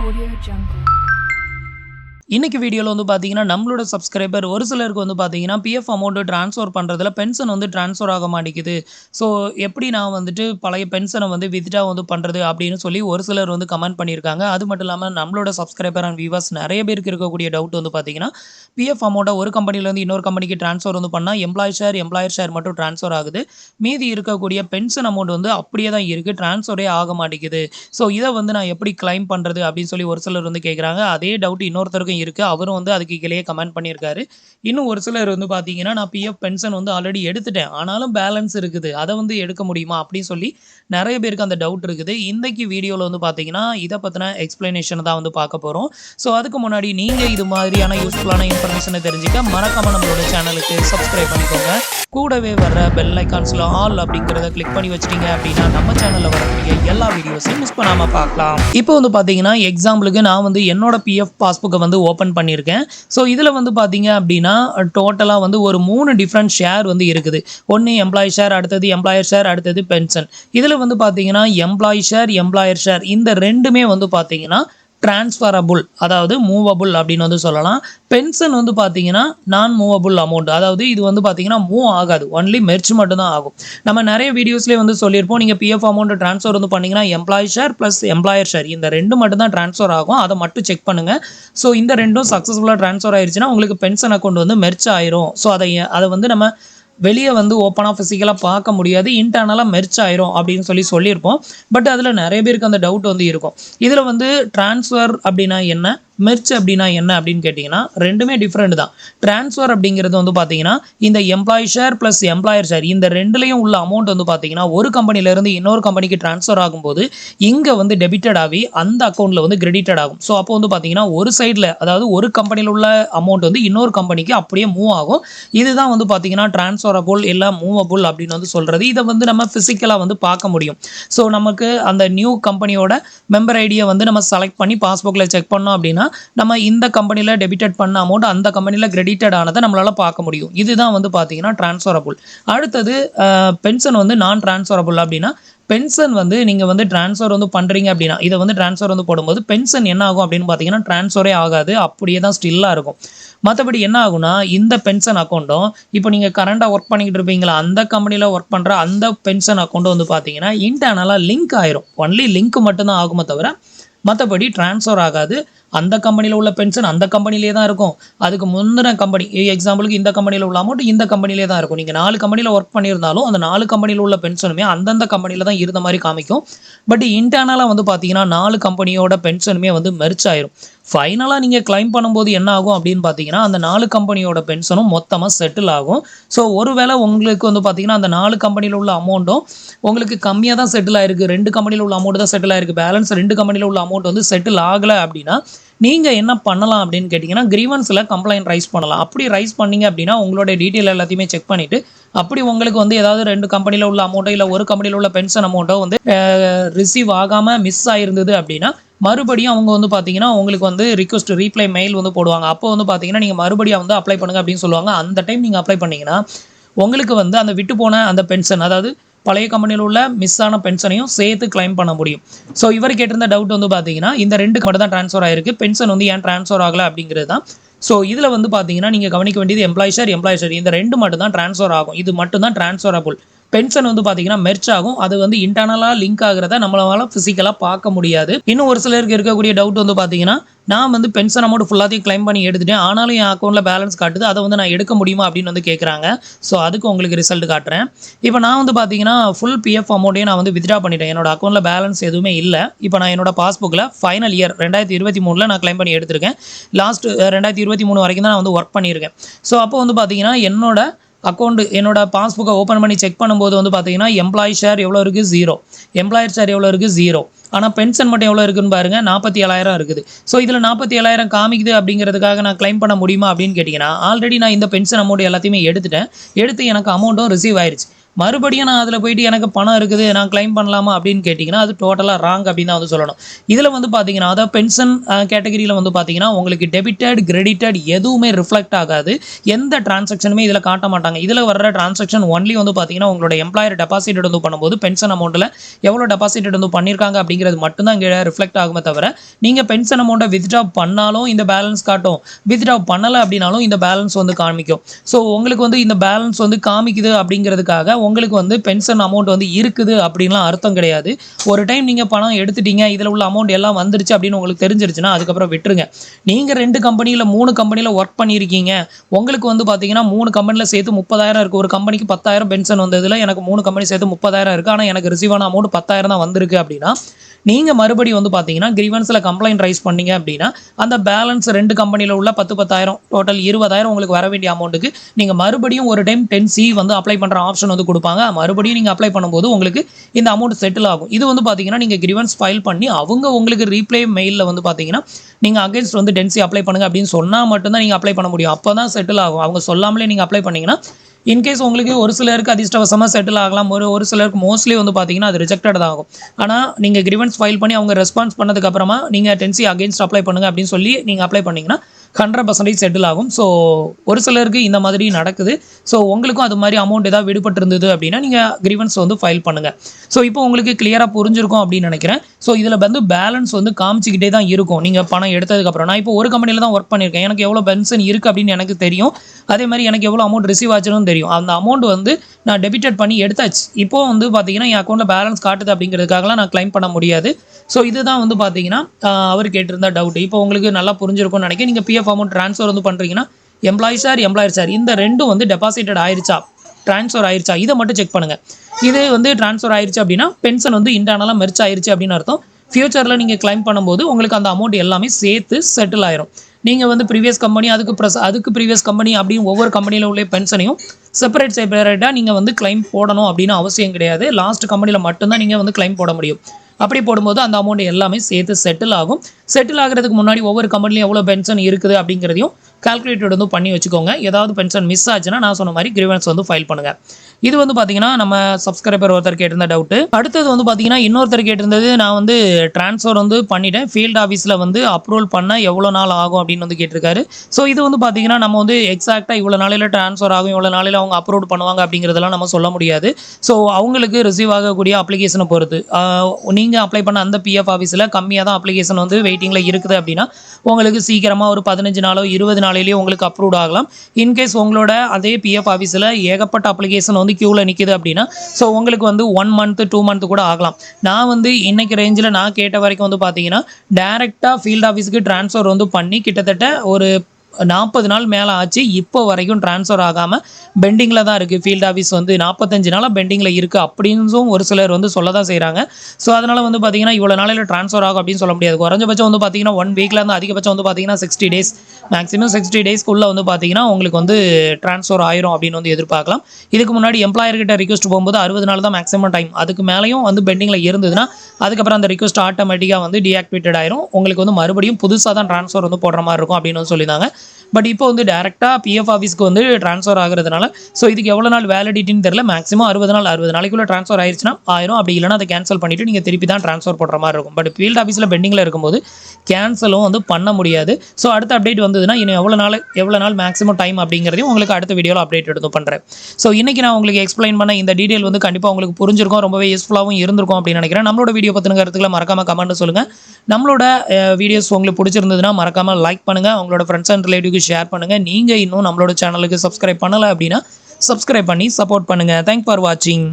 Audio Jungle. இன்னைக்கு வீடியோவில் வந்து பார்த்தீங்கன்னா நம்மளோட சப்ஸ்கிரைபர் ஒரு சிலருக்கு வந்து பார்த்தீங்கன்னா பிஎஃப் அமௌண்ட்டு ட்ரான்ஸ்ஃபர் பண்ணுறதுல பென்ஷன் வந்து ட்ரான்ஸ்ஃபர் ஆக மாட்டேங்குது. ஸோ எப்படி நான் வந்துட்டு பழைய பென்ஷனை வந்து வித்ட்ரா வந்து பண்ணுறது அப்படின்னு சொல்லி ஒரு சிலர் வந்து கமெண்ட் பண்ணியிருக்காங்க. அது மட்டும் இல்லாமல் நம்மளோட சப்ஸ்கிரைபர் அண்ட் வியூவர்ஸ் நிறைய பேருக்கு இருக்கக்கூடிய டவுட் வந்து பார்த்தீங்கன்னா பிஎஃப் அமௌண்ட்டை ஒரு கம்பெனிலேருந்து இன்னொரு கம்பெனிக்கு ட்ரான்ஸ்ஃபர் வந்து பண்ணால் எம்ப்ளாய் ஷேர் எம்ப்ளாயர் ஷேர் மட்டும் ட்ரான்ஸ்ஃபர் ஆகுது. மீதி இருக்கக்கூடிய பென்ஷன் அமௌண்ட் வந்து அப்படியே தான் இருக்குது ட்ரான்ஸ்ஃபரே ஆக மாட்டேங்குது. ஸோ இதை வந்து நான் எப்படி கிளைம் பண்ணுறது அப்படின்னு சொல்லி ஒரு சிலர் வந்து கேட்குறாங்க அதே டவுட் இன்னொருத்தருக்கும் இருக்குது அவரும் வந்து அதுக்கு கீழே கமெண்ட் பண்ணியிருக்காரு. இன்னும் ஒரு சிலர் வந்து பார்த்தீங்கன்னா நான் பிஎஃப் பென்ஷன் வந்து ஆல்ரெடி எடுத்துட்டேன். ஆனாலும் பேலன்ஸ் இருக்குது. அதை வந்து எடுக்க முடியுமா அப்படின்னு சொல்லி நிறைய பேருக்கு அந்த டவுட் இருக்குது. இன்றைக்கி வீடியோவில் வந்து பார்த்தீங்கன்னா இதை பற்றின எக்ஸ்ப்ளனேஷனை தான் வந்து பார்க்க போகிறோம் ஸோ அதுக்கு முன்னாடி நீங்கள் இது மாதிரியான யூஸ்ஃபுல்லான இன்ஃபர்மேஷனை தெரிஞ்சுக்க மறக்காமல் நம்மளோட சேனலுக்கு சப்ஸ்கிரைப் பண்ணிக்கோங்க. கூடவே வர்ற பெல் ஐக்கான்ஸில் ஆல் அப்படிங்கிறத கிளிக் பண்ணி வச்சிட்டீங்க அப்படின்னா நம்ம சேனலில் வரக்கூடிய எல்லா வீடியோஸையும் மிஸ் பண்ணாமல் பார்க்கலாம். இப்போ வந்து பார்த்தீங்கன்னா எக்ஸாம்பிளுக்கு நான் வந்து என்னோட பிஎஃப் பாஸ்புக்கை வந்து ஓப்பன் பண்ணியிருக்கேன். ஸோ இதில் வந்து பார்த்தீங்க அப்படின்னா டோட்டலாக வந்து ஒரு மூணு டிஃப்ரெண்ட் ஷேர் வந்து இருக்குது. ஒன்று எம்ப்ளாயி ஷேர் அடுத்தது எம்ப்ளாயர் ஷேர் அடுத்தது பென்ஷன் இதில் வந்து பார்த்தீங்கன்னா எம்ப்ளாயி ஷேர் எம்ப்ளாயர் ஷேர் இந்த ரெண்டுமே வந்து பார்த்தீங்கன்னா டிரான்ஸ்ஃபரபுள் அதாவது மூவபுள் அப்படின்னு வந்து சொல்லலாம். பென்ஷன் வந்து பார்த்தீங்கன்னா நான் மூவபுள் அமௌண்ட் அதாவது இது வந்து பார்த்தீங்கன்னா மூவ் ஆகாது. ஒன்லி மெர்ச் மட்டும்தான் ஆகும். நம்ம நிறைய வீடியோஸ்லேயே வந்து சொல்லியிருப்போம். நீங்கள் பிஎஃப் அமௌண்ட் ட்ரான்ஸ்ஃபர் வந்து பண்ணிங்கன்னா employee share plus employer share இந்த ரெண்டு மட்டும் தான் ட்ரான்ஸ்ஃபர் ஆகும். அதை மட்டும் செக் பண்ணுங்கள் ஸோ இந்த ரெண்டும் சக்ஸஸ்ஃபுல்லாக ட்ரான்ஸ்ஃபர் ஆயிடுச்சுன்னா உங்களுக்கு பென்ஷன் அக்கௌண்ட் வந்து மெர்ச் ஆயிரும். ஸோ அதை அதை வந்து நம்ம வெளியே வந்து ஓப்பனாக ஃபிசிக்கலாக பார்க்க முடியாது. இன்டர்னலாக மெர்ச் ஆயிரும் அப்படின்னு சொல்லி சொல்லியிருப்போம். பட் அதில் நிறைய பேருக்கு அந்த டவுட் வந்து இருக்கும். இதில் வந்து ட்ரான்ஸ்ஃபர் அப்படின்னா என்ன? மெர்ச் அப்படின்னா என்ன அப்படின்னு கேட்டிங்கன்னா ரெண்டுமே டிஃப்ரெண்ட் தான். ட்ரான்ஸ்ஃபர் அப்படிங்கிறது வந்து பார்த்தீங்கன்னா இந்த employee share plus employer share இந்த ரெண்டுலேயும் உள்ள அமௌண்ட் வந்து பார்த்தீங்கன்னா ஒரு கம்பெனிலேருந்து இன்னொரு கம்பெனிக்கு ட்ரான்ஸ்ஃபர் ஆகும்போது இங்கே வந்து டெபிட்டட் ஆகி அந்த அக்கௌண்ட்டில் வந்து கிரெடிட்டட் ஆகும். ஸோ அப்போ வந்து பார்த்தீங்கன்னா ஒரு சைடில் அதாவது ஒரு கம்பெனியில் உள்ள அமௌண்ட் வந்து இன்னொரு கம்பெனிக்கு அப்படியே மூவ் ஆகும். இதுதான் வந்து பார்த்தீங்கன்னா ட்ரான்ஸ்ஃபரபுள் இல்லை மூவபுள் அப்படின்னு வந்து சொல்கிறது இதை வந்து நம்ம ஃபிசிக்கலாக வந்து பார்க்க முடியும். ஸோ நமக்கு அந்த நியூ கம்பெனியோட மெம்பர் ஐடியை வந்து நம்ம செலக்ட் பண்ணி பாஸ்புக்கில் செக் பண்ணோம் அப்படின்னா நம்ம இந்த கம்பெனியில் டெபிட்டட் பண்ண அமௌண்ட் அந்த கம்பெனியில் கிரெடிட்டட் ஆனதை நம்மளால் பார்க்க முடியும். இதுதான் வந்து பார்த்தீங்கன்னா ட்ரான்ஸ்ஃபரபுள் அடுத்தது பென்ஷன் வந்து நான் ட்ரான்ஸ்ஃபரபுள் அப்படின்னா பென்ஷன் வந்து நீங்கள் வந்து ட்ரான்ஸ்ஃபர் வந்து பண்ணுறீங்க அப்படின்னா இதை வந்து ட்ரான்ஸ்ஃபர் வந்து போடும்போது பென்ஷன் என்ன ஆகும் அப்படின்னு பார்த்தீங்கன்னா ட்ரான்ஸ்ஃபரே ஆகாது அப்படியே தான் ஸ்டில்லாக இருக்கும். மற்றபடி என்ன ஆகும்னா இந்த பென்ஷன் அக்கௌண்ட்டும் இப்போ நீங்கள் கரண்டாக ஒர்க் பண்ணிக்கிட்டு இருப்பீங்களா அந்த கம்பெனியில் ஒர்க் பண்ணுற அந்த பென்ஷன் அக்கௌண்ட்டும் வந்து பார்த்தீங்கன்னா இன்டர்னலாக லிங்க் ஆயிரும். ஒன்லி லிங்க் மட்டும்தான் ஆகுமே தவிர மற்றபடி ட்ரான்ஸ்ஃபர் ஆகாது. அந்த கம்பெனியில் உள்ள பென்ஷன் அந்த கம்பெனிலே தான் இருக்கும். அதுக்கு முந்தின கம்பெனி எக்ஸாம்பிளுக்கு இந்த கம்பெனியில் உள்ள அமௌண்ட் இந்த கம்பெனிலே தான் இருக்கும். நீங்கள் நாலு கம்பெனியில் ஒர்க் பண்ணியிருந்தாலும் அந்த நாலு கம்பெனியில் உள்ள பென்ஷனுமே அந்தந்த கம்பெனியில் தான் இருந்த மாதிரி காமிக்கும். பட் இன்டர்னலாக வந்து பார்த்தீங்கன்னா நாலு கம்பெனியோட பென்ஷனுமே வந்து மெர்ச் ஆயிரும். ஃபைனலாக நீங்கள் கிளைம் பண்ணும்போது என்ன ஆகும் அப்படின்னு பார்த்தீங்கன்னா அந்த நாலு கம்பெனியோட பென்ஷனும் மொத்தமாக செட்டில் ஆகும். ஸோ ஒருவேளை உங்களுக்கு வந்து பார்த்தீங்கன்னா அந்த நாலு கம்பெனியில் உள்ள அமௌண்ட்டும் உங்களுக்கு கம்மியாக தான் செட்டில் ஆயிருக்கு. ரெண்டு கம்பெனியில் உள்ள அமௌண்ட் தான் செட்டில் ஆயிருக்கு. பேலன்ஸ் ரெண்டு கம்பெனியில் உள்ள அமௌண்ட் வந்து செட்டில் ஆகலை அப்படின்னா நீங்கள் என்ன பண்ணலாம் அப்படின்னு கேட்டிங்கன்னா கிரீவன்ஸில் கம்ப்ளைண்ட் ரைஸ் பண்ணலாம். அப்படி ரைஸ் பண்ணீங்க அப்படின்னா உங்களோட டீட்டெயில் எல்லாத்தையுமே செக் பண்ணிவிட்டு அப்படி உங்களுக்கு வந்து ஏதாவது ரெண்டு கம்பெனியில் உள்ள அமௌண்ட்டோ இல்லை ஒரு கம்பெனியில் உள்ள பென்ஷன் அமௌண்ட்டோ வந்து ரிசீவ் ஆகாமல் மிஸ் ஆயிருந்தது அப்படின்னா மறுபடியும் அவங்க வந்து பார்த்தீங்கன்னா உங்களுக்கு வந்து ரிக்வஸ்ட் ரீப்ளை மெயில் வந்து போடுவாங்க. அப்போ வந்து பார்த்தீங்கன்னா நீங்கள் மறுபடியும் வந்து அப்ளை பண்ணுங்க அப்படின்னு சொல்லுவாங்க. அந்த டைம் நீங்கள் அப்ளை பண்ணிங்கன்னா உங்களுக்கு வந்து அந்த விட்டு போன அந்த பென்ஷன் அதாவது பழைய கம்பெனியில் உள்ள மிஸ் ஆன பென்ஷனையும் சேர்த்து கிளைம் பண்ண முடியும். ஸோ இவர் கேட்டிருந்த டவுட் வந்து பார்த்தீங்கன்னா இந்த ரெண்டு மட்டும் தான் ட்ரான்ஸ்ஃபர் ஆயிருக்கு. பென்ஷன் வந்து ஏன் ட்ரான்ஸ்ஃபர் ஆகலை அப்படிங்கிறது தான். ஸோ இதில் வந்து பார்த்தீங்கன்னா நீங்கள் கவனிக்க வேண்டியது எம்ப்ளாய் ஷேர் எம்ப்ளாய் ஷேர் இந்த ரெண்டு மட்டும் தான் ட்ரான்ஸ்ஃபர் ஆகும். இது மட்டும் தான் ட்ரான்ஸ்ஃபரபுள் பென்ஷன் வந்து பார்த்தீங்கன்னா மெர்ச் ஆகும். அது வந்து இன்டர்னலாக லிங்க் ஆகிறத நம்மளால ஃபிசிக்கலாக பார்க்க முடியாது. இன்னும் ஒரு சிலருக்கு இருக்கக்கூடிய டவுட் வந்து பார்த்தீங்கன்னா நான் வந்து பென்ஷன் அமௌண்ட் ஃபுல்லாத்தையும் கிளைம் பண்ணி எடுத்துட்டேன். ஆனாலும் என் அக்கௌண்ட்டில் பேலன்ஸ் காட்டுது. அதை வந்து நான் எடுக்க முடியுமா அப்படின்னு வந்து கேட்குறாங்க ஸோ அதுக்கு உங்களுக்கு ரிசல்ட் காட்டுறேன். இப்போ நான் வந்து பார்த்தீங்கன்னா ஃபுல் பிஎஃப் அமௌண்ட்டையும் நான் வந்து வித்ட்ரா பண்ணிட்டேன். என்னோட அக்கௌண்ட்டில் பேலன்ஸ் எதுவுமே இல்லை. இப்போ நான் என்னோட பாஸ்புக்கில் ஃபைனல் இயர் ரெண்டாயிரத்தி இருபத்தி மூணில் நான் கிளைம் பண்ணி எடுத்திருக்கேன். லாஸ்ட் ரெண்டாயிரத்தி இருபத்தி மூணு வரைக்கும் தான் நான் வந்து ஒர்க் பண்ணியிருக்கேன். ஸோ அப்போ வந்து பார்த்தீங்கன்னா என்னோட அக்கௌண்ட் என்னோட பாஸ்புக்கை ஓப்பன் பண்ணி செக் பண்ணும்போது வந்து பார்த்தீங்கன்னா எம்ப்ளாயி ஷேர் எவ்வளோ இருக்குது ஜீரோ எம்ப்ளாயர் ஷேர் எவ்வளோ இருக்குது ஜீரோ ஆனால் பென்ஷன் மட்டும் எவ்வளோ இருக்குன்னு பாருங்கள் நாற்பத்தி ஏழாயிரம் இருக்குது. ஸோ இதில் நாற்பத்தி ஏழாயிரம் காமிக்குது அப்படிங்கிறதுக்காக நான் கிளைம் பண்ண முடியுமா அப்படின்னு கேட்டிங்கன்னா ஆல்ரெடி நான் இந்த பென்ஷன் அமௌண்ட் எல்லாத்தையுமே எடுத்துட்டேன். எடுத்து எனக்கு அமௌண்ட்டும் ரிசீவ் ஆயிடுச்சு மறுபடியும் நான் அதில் போயிட்டு எனக்கு பணம் இருக்குது நான் கிளைம் பண்ணலாமா அப்படின்னு கேட்டிங்கன்னா அது டோட்டலாக ராங் அப்படின்னு தான் வந்து சொல்லணும். இதில் வந்து பார்த்தீங்கன்னா அதாவது பென்ஷன் கேட்டகரியில் வந்து பார்த்தீங்கன்னா உங்களுக்கு டெபிட்டட் கிரெடிட்டட் எதுவுமே ரிஃப்ளெக்ட் ஆகாது. எந்த டிரான்சாக்ஷனுமே இதில் காட்ட மாட்டாங்க. இதில் வர்ற டிரான்சாக்ஷன் ஒன்லி வந்து பார்த்தீங்கன்னா உங்களோட எம்ப்ளாயர் டெபாசிட் வந்து பண்ணும்போது பென்ஷன் அமௌண்ட்டில் எவ்வளோ டெபாசிட் வந்து பண்ணியிருக்காங்க அப்படிங்கிறது மட்டும்தான் இங்கே ரிஃப்ளெக்ட் ஆகுமே தவிர நீங்கள் பென்ஷன் அமௌண்ட்டை வித்ட்ரா பண்ணாலும் இந்த பேலன்ஸ் காட்டும். வித்ட்ரா பண்ணலை அப்படின்னாலும் இந்த பேலன்ஸ் வந்து காமிக்கும். ஸோ உங்களுக்கு வந்து இந்த பேலன்ஸ் வந்து காமிக்குது அப்படிங்கிறதுக்காக உங்களுக்கு வந்து பென்ஷன் அமௌண்ட் வந்து இருக்குது அப்படின்லாம் அர்த்தம் கிடையாது. ஒரு டைம் நீங்கள் பணம் எடுத்துட்டீங்க இதில் உள்ள அமௌண்ட் எல்லாம் வந்துருச்சு அப்படின்னு உங்களுக்கு தெரிஞ்சிருச்சுன்னா அதுக்கப்புறம் விட்டுருங்க. நீங்கள் ரெண்டு கம்பெனியில் மூணு கம்பெனியில் ஒர்க் பண்ணியிருக்கீங்க உங்களுக்கு வந்து பார்த்தீங்கன்னா மூணு கம்பெனியில் சேர்த்து முப்பதாயிரம் இருக்குது ஒரு கம்பெனிக்கு பத்தாயிரம் பென்ஷன் வந்ததில் எனக்கு மூணு கம்பெனி சேர்த்து முப்பதாயிரம் இருக்குது ஆனால் எனக்கு ரிசீவ் அமௌண்ட் பத்தாயிரம் தான் வந்திருக்கு அப்படின்னா நீங்கள் மறுபடியும் வந்து பார்த்தீங்கன்னா கிரீவன்ஸில் கம்ப்ளைண்ட் ரைஸ் பண்ணீங்க அப்படின்னா அந்த பேலன்ஸ் ரெண்டு கம்பெனியில் உள்ள பத்து பத்தாயிரம் டோட்டல் இருபதாயிரம் உங்களுக்கு வர வேண்டிய அமௌண்ட்டுக்கு நீங்கள் மறுபடியும் ஒரு டைம் டென் சி வந்து அப்ளை பண்ணுற ஆப்ஷன் வந்து கொடுப்பாங்க. மறுபடியும் நீங்கள் அப்ளை பண்ணும்போது உங்களுக்கு இந்த அமௌண்ட் செட்டில் ஆகும். இது வந்து பார்த்தீங்கன்னா நீங்கள் கிரிவன்ஸ் ஃபைல் பண்ணி அவங்க உங்களுக்கு ரீப்ளே மெயிலில் வந்து பார்த்தீங்கன்னா நீங்கள் அகேன்ஸ்ட் வந்து டென்சி அப்ளை பண்ணுங்க அப்படின்னு சொன்னால் மட்டும்தான் நீங்கள் அப்ளை பண்ண முடியும். அப்போ தான் செட்டில் ஆகும். அவங்க சொல்லாமலே நீங்கள் அப்ளை பண்ணீங்கன்னா இன்கேஸ் உங்களுக்கு ஒரு சிலருக்கு அதிர்ஷ்டவசமாக செட்டில் ஆகலாம். ஒரு ஒரு சிலருக்கு மோஸ்ட்லி வந்து பார்த்தீங்கன்னா அது ரிஜெக்டட் தான் ஆகும். ஆனால் நீங்கள் கிரிவன்ஸ் ஃபைல் பண்ணி அவங்க ரெஸ்பான்ஸ் பண்ணதுக்கப்புறமா நீங்கள் டென்சி அகேன்ஸ்ட் அப்ளை பண்ணுங்க அப்படின்னு சொல்லி நீங்கள் அப்ளை பண்ணிங்கன்னா ஹண்ட்ரட் பர்சன்டேஜ் செட்டில் ஆகும். ஸோ ஒரு சிலருக்கு இந்த மாதிரி நடக்குது. ஸோ உங்களுக்கும் அது மாதிரி அமௌண்ட் ஏதாவது விடுபட்டு இருந்தது அப்படின்னா நீங்கள் கிரீவன்ஸ் வந்து ஃபைல் பண்ணுங்கள் ஸோ இப்போ உங்களுக்கு கிளியராக புரிஞ்சிருக்கும் அப்படின்னு நினைக்கிறேன். ஸோ இதில் வந்து பேலன்ஸ் வந்து காமிச்சிக்கிட்டே தான் இருக்கும். நீங்கள் பணம் எடுத்ததுக்கப்புறம் நான் இப்போ ஒரு கம்பெனியில் தான் ஒர்க் பண்ணியிருக்கேன். எனக்கு எவ்வளோ பென்ஷன் இருக்குது அப்படின்னு எனக்கு தெரியும். அதே மாதிரி எனக்கு எவ்வளோ அமௌண்ட் ரிசீவ் ஆச்சுன்னு தெரியும். அந்த அமௌண்ட் வந்து நான் டெபிட்டட் பண்ணி எடுத்தாச்சு. இப்போ வந்து பார்த்தீங்கன்னா என் அக்கௌண்ட்டில் பேலன்ஸ் காட்டுது அப்படிங்கிறதுக்காகலாம் நான் கிளைம் பண்ண முடியாது. ஸோ இதுதான் வந்து பார்த்தீங்கன்னா அவர் கேட்டிருந்த டவுட் இப்போ உங்களுக்கு நல்லா புரிஞ்சிருக்கும்னு நினைக்கிறேன். நீங்கள் பிஎஃப் அமௌண்ட் ட்ரான்ஸ்ஃபர் வந்து பண்ணுறீங்கன்னா எம்ப்ளாயி சார் எம்ப்ளாயர் சார் இந்த ரெண்டும் வந்து டெபாசிட்டட் ஆயிருச்சா? ட்ரான்ஸ்ஃபர் ஆயிருச்சா? இதை மட்டும் செக் பண்ணுங்கள் இது வந்து ட்ரான்ஸ்ஃபர் ஆயிருச்சு அப்படின்னா பென்ஷன் வந்து இன்டர்னலாக மெர்ச் ஆயிருச்சு அப்படின்னு அர்த்தம். ஃபியூச்சரில் நீங்கள் கிளைம் பண்ணும்போது உங்களுக்கு அந்த அமௌண்ட் எல்லாமே சேர்த்து செட்டில் ஆயிரும். நீங்கள் வந்து ப்ரீவியஸ் கம்பெனி அதுக்கு ப்ளஸ் அதுக்கு ப்ரீவியஸ் கம்பெனி அப்படின்னு ஒவ்வொரு கம்பெனியில் உள்ள பென்ஷனையும் செப்பரேட் செப்பரேட்டாக நீங்கள் வந்து கிளைம் போடணும் அப்படின்னு அவசியம் கிடையாது. லாஸ்ட் கம்பெனியில் மட்டும்தான் நீங்கள் வந்து கிளைம் போட முடியும். அப்படி போடும்போது அந்த அமௌண்ட் எல்லாமே சேர்த்து செட்டில் ஆகும். செட்டில் ஆகிறதுக்கு முன்னாடி ஒவ்வொரு கம்பெனிலையும் எவ்வளோ பென்ஷன் இருக்குது அப்படிங்கிறதையும் கால்குலேட்டட் வந்து பண்ணி வச்சுக்கோங்க. ஏதாவது பென்ஷன் மிஸ் ஆச்சுன்னா நான் சொன்ன மாதிரி கிரிவன்ஸ் வந்து ஃபைல் பண்ணுங்கள் இது வந்து பார்த்தீங்கன்னா நம்ம சப்ஸ்கிரைபர் ஒருத்தர் கேட்டிருந்த டவுட்டு அடுத்தது வந்து பார்த்தீங்கன்னா இன்னொருத்தர் கேட்டிருந்தது நான் வந்து ட்ரான்ஸ்ஃபர் வந்து பண்ணிட்டேன். ஃபீல்டு ஆஃபீஸில் வந்து அப்ரூவல் பண்ண எவ்வளோ நாள் ஆகும் அப்படின்னு வந்து கேட்டிருக்காரு. ஸோ இது வந்து பார்த்தீங்கன்னா நம்ம வந்து எக்ஸாக்டாக இவ்வளோ நாளையில் ட்ரான்ஸ்ஃபர் ஆகும் இவ்வளோ நாளையில் அவங்க அப்ரூவ் பண்ணுவாங்க அப்படிங்கிறதெல்லாம் நம்ம சொல்ல முடியாது. ஸோ அவங்களுக்கு ரிசீவ் ஆகக்கூடிய அப்ளிகேஷனை பொறுத்து நீங்கள் அப்ளை பண்ண அந்த பிஎஃப் ஆஃபீஸில் கம்மியாக தான் அப்ளிகேஷன் வந்து வெயிட்டிங்கில் இருக்குது அப்படின்னா உங்களுக்கு சீக்கிரமாக ஒரு பதினஞ்சு நாளோ இருபது நாளிலேயே உங்களுக்கு அப்ரூவ் ஆகலாம். இன்கேஸ் உங்களோட அதே பிஎஃப் ஆஃபீஸில் ஏகப்பட்ட அப்ளிகேஷன் வந்து க்யூவில் நிற்கிது அப்படின்னா ஸோ உங்களுக்கு வந்து ஒன் மந்த்து டூ மந்த் கூட ஆகலாம். நான் வந்து இன்னைக்கு ரேஞ்சில் நான் கேட்ட வரைக்கும் வந்து பார்த்தீங்கன்னா டேரெக்டாக ஃபீல்ட் ஆஃபீஸுக்கு ட்ரான்ஸ்ஃபர் வந்து பண்ணி கிட்டத்தட்ட ஒரு நாற்பது நாள் மேலே ஆச்சு. இப்போ வரைக்கும் ட்ரான்ஸ்ஃபர் ஆகாமல் பெண்டிங்கில் தான் இருக்குது ஃபீல்ட் ஆஃபீஸ் வந்து நாற்பத்தஞ்சு நாளாக பெண்டிங்கில் இருக்குது அப்படின்னும் ஒரு சிலர் வந்து சொல்ல தான் செய்கிறாங்க ஸோ அதனால் வந்து பார்த்தீங்கன்னா இவ்வளோ நாளில் ட்ரான்ஸ்ஃபர் ஆகும் அப்படின்னு சொல்ல முடியாது. குறைஞ்சபட்சம் வந்து பார்த்தீங்கன்னா ஒன் வீக்கில் இருந்து அதிகபட்சம் வந்து பார்த்தீங்கன்னா சிக்ஸ்டி டேஸ் மேக்ஸிமம் சிக்ஸ்டி டேஸ்க்குள்ளே வந்து பார்த்தீங்கன்னா உங்களுக்கு வந்து ட்ரான்ஸ்ஃபர் ஆயிரும் அப்படின்னு வந்து எதிர்பார்க்கலாம். இதுக்கு முன்னாடி எம்ப்ளாயர்கிட்ட ரிக்வஸ்ட் போகும்போது அறுபது நாள் தான் மேக்ஸிமம் டைம் அதுக்கு மேலேயும் வந்து பெண்டிங்கில் இருந்ததுன்னா அதுக்கப்புறம் அந்த ரிக்வஸ்ட் ஆட்டோமேட்டிக்காக வந்து டீஆக்டிவேட்டட் ஆயிரும். உங்களுக்கு வந்து மறுபடியும் புதுசாக தான் ட்ரான்ஸ்ஃபர் வந்து போடுற மாதிரி இருக்கும் அப்படின்னு வந்து சொல்லியிருந்தாங்க. பட் இப்போ வந்து டேரெக்டாக பிஎஃப் ஆஃபீஸ்க்கு வந்து ட்ரான்ஸ்ஃபர் ஆகிறதுனால ஸோ இதுக்கு எவ்வளோ நாள் வேலிடிட்டின்னு தெரியல. மேக்ஸிமம் அறுபது நாள் அறுபது நாளைக்குள்ளே ட்ரான்ஸ்ஃபர் ஆயிடுச்சுன்னா ஆயிரும். அப்படி இல்லைனா அதை கேன்சல் பண்ணிவிட்டு நீங்கள் திருப்பி தான் ட்ரான்ஸ்ஃபர் போடுற மாதிரி இருக்கும். பட் ஃபீல்ட் ஆஃபீஸில் பெண்டிங்கில் இருக்கும்போது கேன்சலும் வந்து பண்ண முடியாது. ஸோ அடுத்த அப்டேட் வந்ததுன்னா இன்னும் எவ்வளோ நாள் எவ்வளோ நாள் மேக்ஸிமம் டைம் அப்படிங்கிறதையும் உங்களுக்கு அடுத்த வீடியோவில் அப்டேட் எடுத்து பண்ணுறேன் ஸோ இன்றைக்கி நான் உங்களுக்கு எக்ஸ்பிளைன் பண்ண இந்த டீட்டெயில் வந்து கண்டிப்பாக உங்களுக்கு புரிஞ்சிருக்கும். ரொம்பவே யூஸ்ஃபுல்லாகவும் இருந்திருக்கும் அப்படின்னு நினைக்கிறேன். நம்மளோட வீடியோ பற்றின கருத்துக்களை மறக்காமல் கமெண்ட் சொல்லுங்கள் நம்மளோட வீடியோஸ் உங்களுக்கு பிடிச்சிருந்ததுன்னா மறக்காமல் லைக் பண்ணுங்கள் உங்களோட ஃப்ரெண்ட்ஸ் அண்ட் ரிலேட்டிவ் ஃப்ரெண்ட்ஸுக்கு ஷேர் பண்ணுங்கள் நீங்கள் இன்னும் நம்மளோட சேனலுக்கு சப்ஸ்கிரைப் பண்ணலை அப்படின்னா சப்ஸ்கிரைப் பண்ணி சப்போர்ட் பண்ணுங்கள் தேங்க் ஃபார் வாட்சிங்